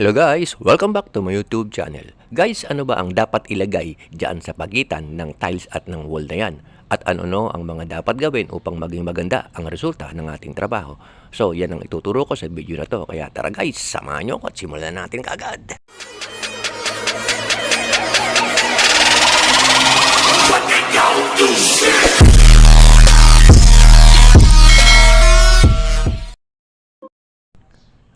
Hello guys! Welcome back to my YouTube channel. Guys, ano ba ang dapat ilagay dyan sa pagitan ng tiles at ng wall na yan? At ano-no ang mga dapat gawin upang maging maganda ang resulta ng ating trabaho? So, yan ang ituturo ko sa video na to. Kaya tara guys, samahan nyo ako at simulan natin kagad.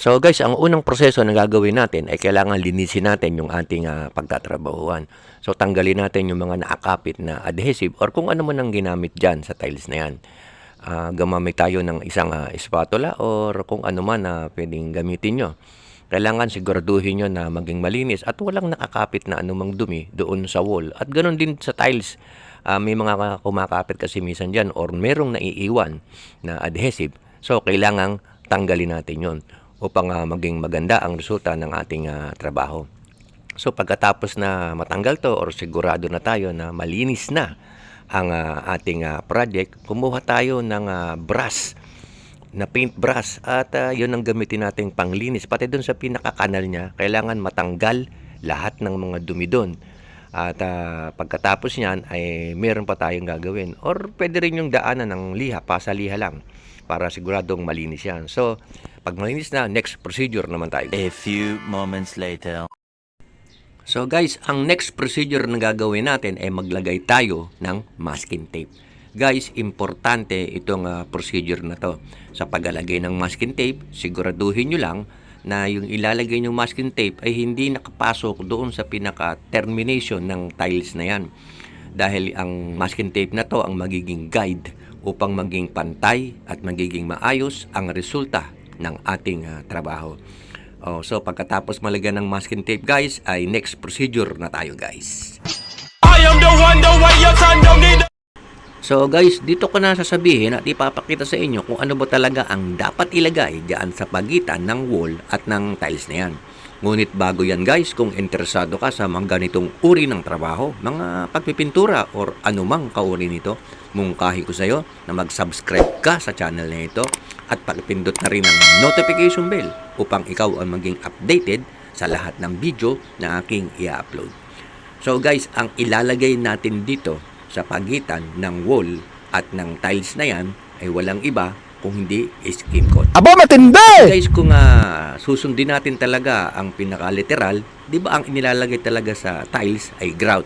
So guys, ang unang proseso na gagawin natin ay kailangan linisin natin yung ating ah, pagtatrabahuan. So tanggalin natin yung mga naakapit na adhesive or kung ano man ang ginamit dyan sa tiles na yan. Ah, gamamit tayo ng isang ah, spatula or kung ano man na pwedeng gamitin nyo. Kailangan siguraduhin nyo na maging malinis at walang nakakapit na anumang dumi doon sa wall. At ganoon din sa tiles. Ah, may mga kumakapit kasi minsan dyan or merong naiiwan na adhesive. So kailangan tanggalin natin yon upang ah, maging maganda ang resulta ng ating ah, trabaho. So pagkatapos na matanggal to or sigurado na tayo na malinis na ang ah, ating ah, project, kumuha tayo ng ah, brush na paintbrush at ah, yun ang gamitin nating panglinis. Pati doon sa pinakakanal niya, kailangan matanggal lahat ng mga dumi doon. At ah, pagkatapos niyan ay meron pa tayong gagawin. Or pwede rin yung daanan ng liha, pasaliha lang para siguradong malinis yan. So, pag malinis na, next procedure naman tayo. A few moments later. So guys, ang next procedure na gagawin natin ay maglagay tayo ng masking tape. Guys, importante itong ah, procedure na to. Sa paglalagay ng masking tape, siguraduhin nyo lang na yung ilalagay yung masking tape ay hindi nakapasok doon sa pinaka-termination ng tiles na yan. Dahil ang masking tape na to ang magiging guide upang maging pantay at magiging maayos ang resulta ng ating ah, trabaho. Oh, so pagkatapos malagyan ng masking tape guys, ay next procedure na tayo guys. I am the one, the way your son don't need. So guys, dito ko na sasabihin at ipapakita sa inyo kung ano ba talaga ang dapat ilagay diyan sa pagitan ng wall at ng tiles na yan. Ngunit bago yan guys, kung interesado ka sa mga ganitong uri ng trabaho, mga pagpipintura or anumang kauri nito, mungkahi ko sa iyo na mag-subscribe ka sa channel na ito at pakipindot na rin ang notification bell upang ikaw ang maging updated sa lahat ng video na aking i-upload. So guys, ang ilalagay natin dito sa pagitan ng wall at ng tiles na yan ay walang iba kung hindi skin coat. Aba, matindi! Guys, kung ah, susundin natin talaga ang pinaka-literal, di ba ang inilalagay talaga sa tiles ay grout.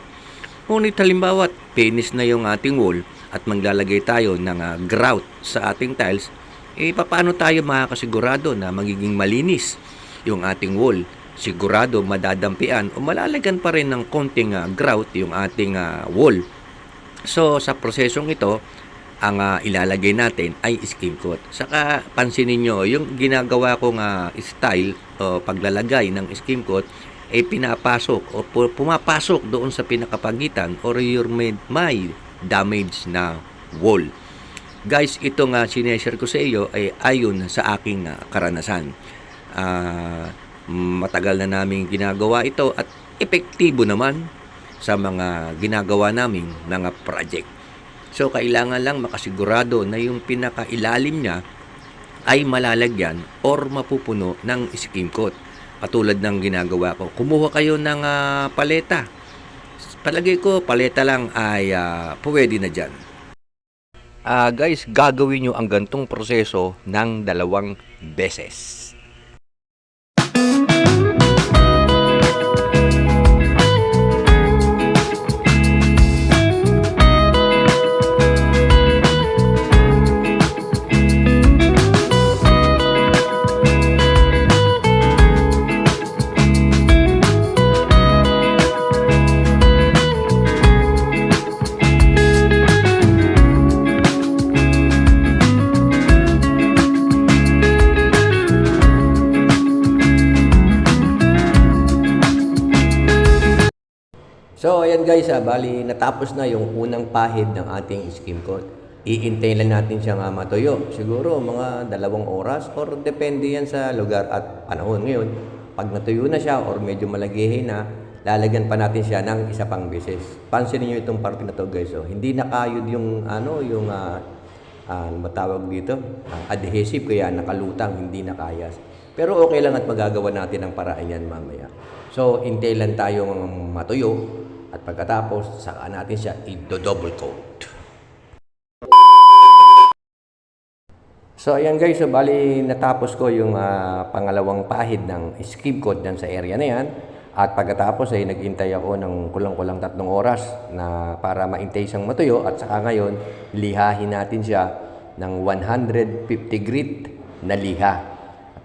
Ngunit halimbawa, finish na yung ating wall at maglalagay tayo ng ah, grout sa ating tiles, eh paano tayo makakasigurado na magiging malinis yung ating wall? Sigurado madadampian o malalagyan pa rin ng konting ah, grout yung ating ah, wall. So, sa prosesong ito, ang ah, ilalagay natin ay skin coat. Saka pansinin nyo, yung ginagawa kong ah, style o paglalagay ng skin coat ay pinapasok o pu- pumapasok doon sa pinakapagitan or your may, may damage na wall. Guys, ito nga sineshare ko sa iyo ay ayon sa aking ah, karanasan. Ah, matagal na namin ginagawa ito at epektibo naman sa mga ginagawa naming mga project. So, kailangan lang makasigurado na yung pinakailalim niya ay malalagyan or mapupuno ng skim coat. Katulad ng ginagawa ko. Kumuha kayo ng ah, paleta. Palagay ko, paleta lang ay ah, pwede na dyan. Ah, guys, gagawin nyo ang gantong proseso ng dalawang beses. So, ayan guys, ah, bali natapos na yung unang pahid ng ating skim coat. Iintay lang natin siyang ah, matuyo. Siguro mga dalawang oras or depende yan sa lugar at panahon ngayon. Pag natuyo na siya or medyo malagihin na, lalagyan pa natin siya ng isa pang beses. Pansinin niyo itong parte na to guys. Oh. Hindi nakayod yung ano, yung ah, ah, ano ba tawag dito? Ah, adhesive kaya nakalutang, hindi nakayas. Pero okay lang at magagawa natin ang paraan yan mamaya. So, hintay lang tayong matuyo at pagkatapos, saka natin siya i-double coat. So ayan guys, so bali natapos ko yung ah, pangalawang pahid ng skip code dyan sa area na yan. At pagkatapos ay naghintay ako ng kulang-kulang tatlong oras na para maintay siyang matuyo at saka ngayon lihahin natin siya ng 150 grit na liha.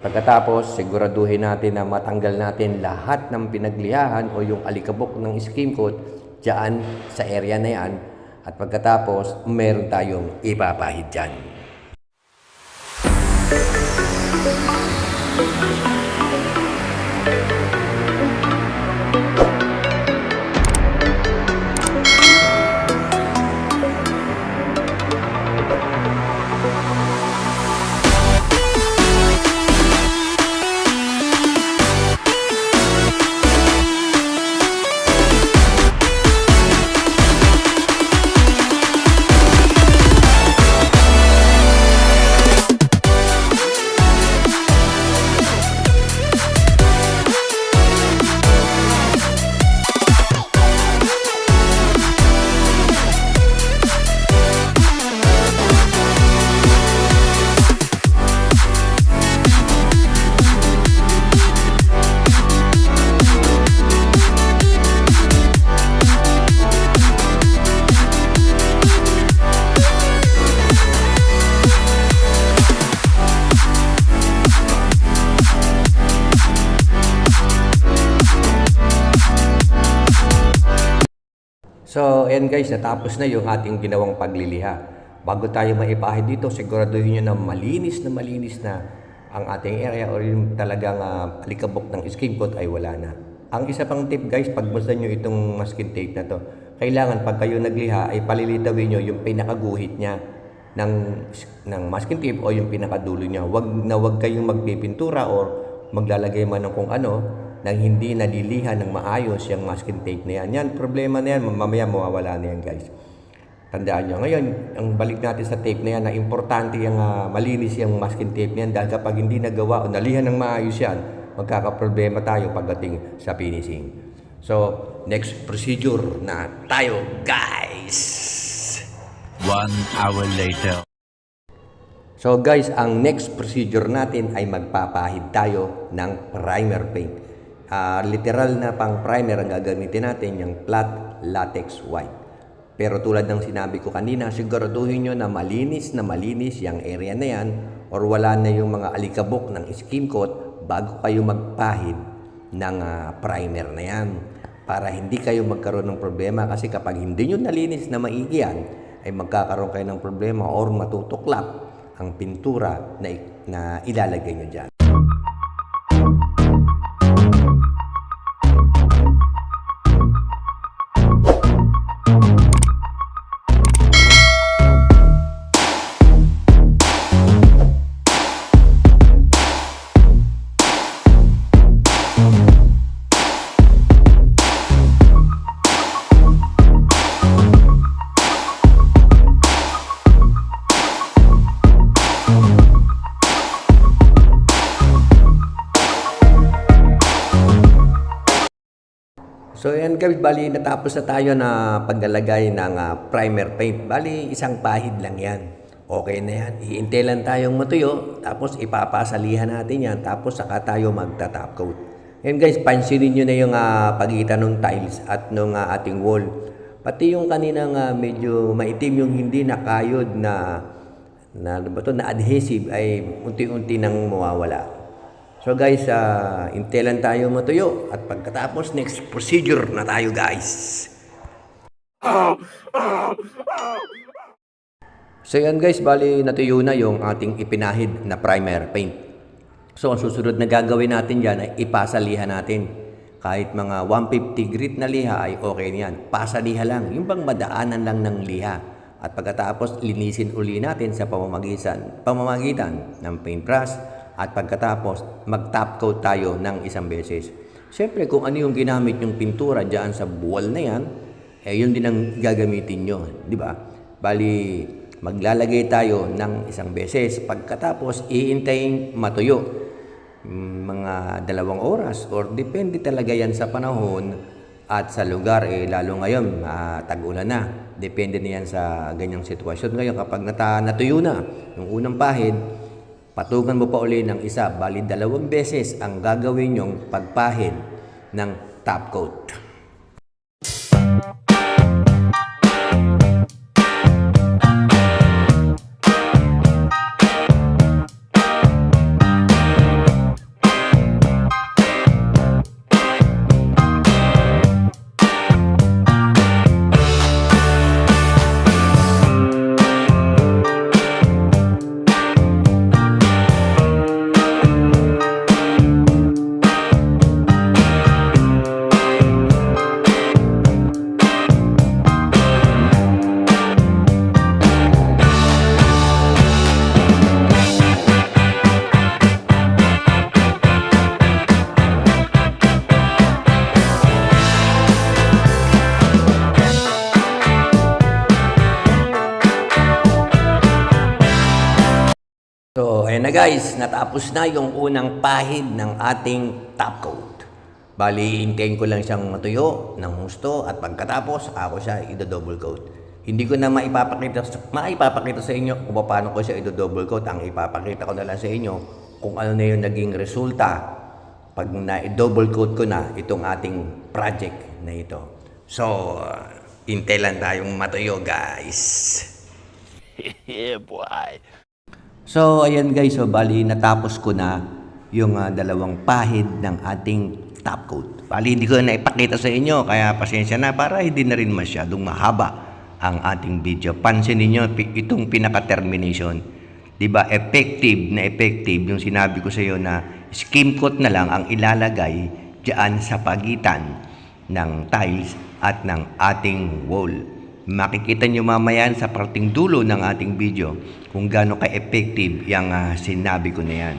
At pagkatapos siguraduhin natin na matanggal natin lahat ng pinaglihahan o yung alikabok ng skim coat dyan sa area na yan. At pagkatapos meron tayong ipapahid dyan. So, ayan guys, natapos na yung ating ginawang pagliliha. Bago tayo maipahid dito, siguraduhin nyo na malinis na malinis na ang ating area or yung talagang uh, alikabok ng skin coat ay wala na. Ang isa pang tip guys, pagbasa nyo itong masking tape na to, kailangan pag kayo nagliha ay palilitawin nyo yung pinakaguhit niya ng, ng masking tape o yung pinakadulo niya. Wag na wag kayong magpipintura or maglalagay man ng kung ano nang hindi nalilihan ng maayos yung masking tape na yan. Yan, problema na yan. Mamaya mawawala na yan, guys. Tandaan nyo. Ngayon, ang balik natin sa tape na yan, na importante yung ah, malinis yung masking tape na yan dahil kapag hindi nagawa o nalihan ng maayos yan, magkakaproblema tayo pagdating sa finishing. So, next procedure na tayo, guys! One hour later. So guys, ang next procedure natin ay magpapahid tayo ng primer paint. Ah, literal na pang primer ang gagamitin natin, yung flat latex white. Pero tulad ng sinabi ko kanina, siguraduhin nyo na malinis na malinis yung area na yan or wala na yung mga alikabok ng skin coat bago kayo magpahid ng ah, primer na yan. Para hindi kayo magkaroon ng problema kasi kapag hindi nyo nalinis na maigi yan, ay magkakaroon kayo ng problema or matutuklap ang pintura na, na ilalagay nyo dyan. Guys, bali natapos na tayo na paglalagay ng ah, primer paint. Bali isang pahid lang yan. Okay na yan. Iintay lang tayong matuyo, tapos ipapasalihan natin yan, tapos saka tayo magta-top coat. Yan guys, pansinin nyo na yung ah, pagitan ng tiles at ng ah, ating wall. Pati yung kaninang ah, medyo maitim yung hindi nakayod na na, ano ba to, na adhesive ay unti-unti nang mawawala. So guys, uh, intelan tayo matuyo at pagkatapos next procedure na tayo guys. So yan guys, bali natuyo na yung ating ipinahid na primer paint. So ang susunod na gagawin natin dyan ay ipasalihan natin. Kahit mga 150 grit na liha ay okay na yan. Pasaliha lang, yung bang madaanan lang ng liha. At pagkatapos linisin uli natin sa pamamagitan, pamamagitan ng paintbrush at pagkatapos mag-top coat tayo ng isang beses. Siyempre kung ano yung ginamit yung pintura diyan sa wall na yan, eh yun din ang gagamitin nyo, di ba? Bali, maglalagay tayo ng isang beses. Pagkatapos, iintayin matuyo. mm, mga dalawang oras or depende talaga yan sa panahon at sa lugar eh lalo ngayon ah, tag-ulan na depende na yan sa ganyang sitwasyon ngayon kapag nata, natuyo na yung unang pahid patugan mo pa uli ng isa bali dalawang beses ang gagawin yung pagpahid ng top coat So, ayan na guys, natapos na yung unang pahid ng ating top coat. Bali, hintayin ko lang siyang matuyo ng husto at pagkatapos, ako siya i-double coat. Hindi ko na maipapakita, maipapakita sa inyo kung paano ko siya i-double coat. Ang ipapakita ko na lang sa inyo kung ano na yung naging resulta pag na-double coat ko na itong ating project na ito. So, hintay lang tayong matuyo guys. Yeah, boy. So, ayan guys, so bali natapos ko na yung ah, dalawang pahid ng ating top coat. Bali hindi ko na ipakita sa inyo, kaya pasensya na para hindi na rin masyadong mahaba ang ating video. Pansinin niyo itong pinaka-termination. 'Di ba? Effective na effective yung sinabi ko sa iyo na skim coat na lang ang ilalagay diyan sa pagitan ng tiles at ng ating wall. Makikita nyo mamaya sa parting dulo ng ating video kung gaano ka-effective yung ah, sinabi ko na yan.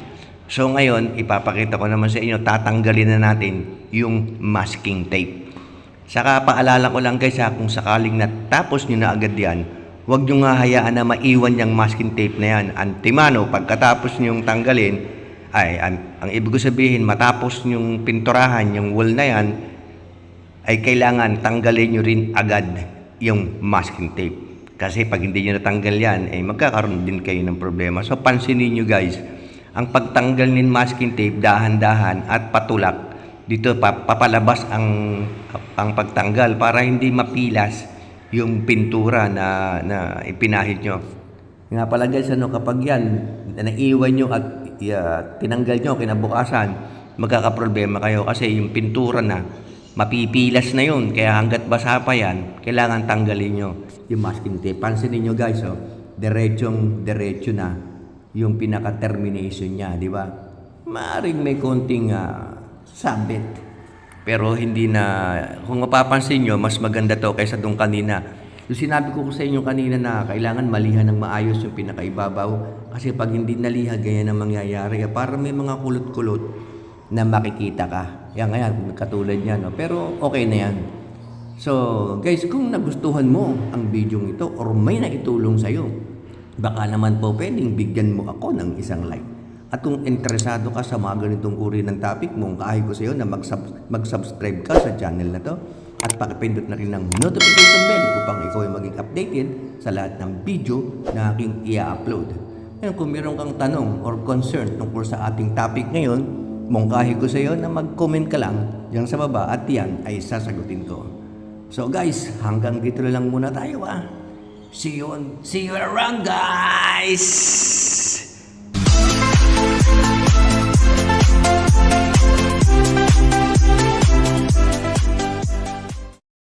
So ngayon, ipapakita ko naman sa inyo, tatanggalin na natin yung masking tape. Saka paalala ko lang guys ha, kung sakaling natapos nyo na agad yan, huwag nyo nga hayaan na maiwan yung masking tape na yan. Antimano, pagkatapos nyo tanggalin, ay, ang, ang ibig ko sabihin, matapos nyong pinturahan yung wall na yan, ay kailangan tanggalin nyo rin agad yung masking tape. Kasi pag hindi nyo natanggal yan, ay magkakaroon din kayo ng problema. So pansinin nyo guys, ang pagtanggal ng masking tape, dahan-dahan at patulak, dito pa, papalabas ang, ang pagtanggal para hindi mapilas yung pintura na, na ipinahid nyo. Nga pala guys, ano, kapag yan, na naiwan nyo at uh, tinanggal nyo kinabukasan, magkakaproblema kayo kasi yung pintura na, mapipilas na yun. Kaya hanggat basa pa yan, kailangan tanggalin nyo yung masking tape. Pansinin nyo guys, oh, diretsong diretso na yung pinaka-termination niya, di ba? Maaring may konting ah, sabit. Pero hindi na, kung mapapansin nyo, mas maganda to kaysa doon kanina. Yung sinabi ko sa inyo kanina na kailangan malihan ng maayos yung pinakaibabaw. Kasi pag hindi naliha, ganyan ang mangyayari. Para may mga kulot-kulot na makikita ka. Yan ngayon, katulad niya. No? Pero okay na yan. So, guys, kung nagustuhan mo ang video ito or may naitulong sa'yo, baka naman po pwedeng bigyan mo ako ng isang like. At kung interesado ka sa mga ganitong uri ng topic mo, kahay ko sa iyo na mag-sub- mag-subscribe ka sa channel na to at pakipindot na rin ng notification bell upang ikaw ay maging updated sa lahat ng video na aking i-upload. Ngayon, kung meron kang tanong or concern tungkol sa ating topic ngayon, mungkahi ko sa iyo na mag-comment ka lang diyan sa baba at yan ay sasagutin ko. So guys, hanggang dito na lang muna tayo ah. See you on, see you around guys!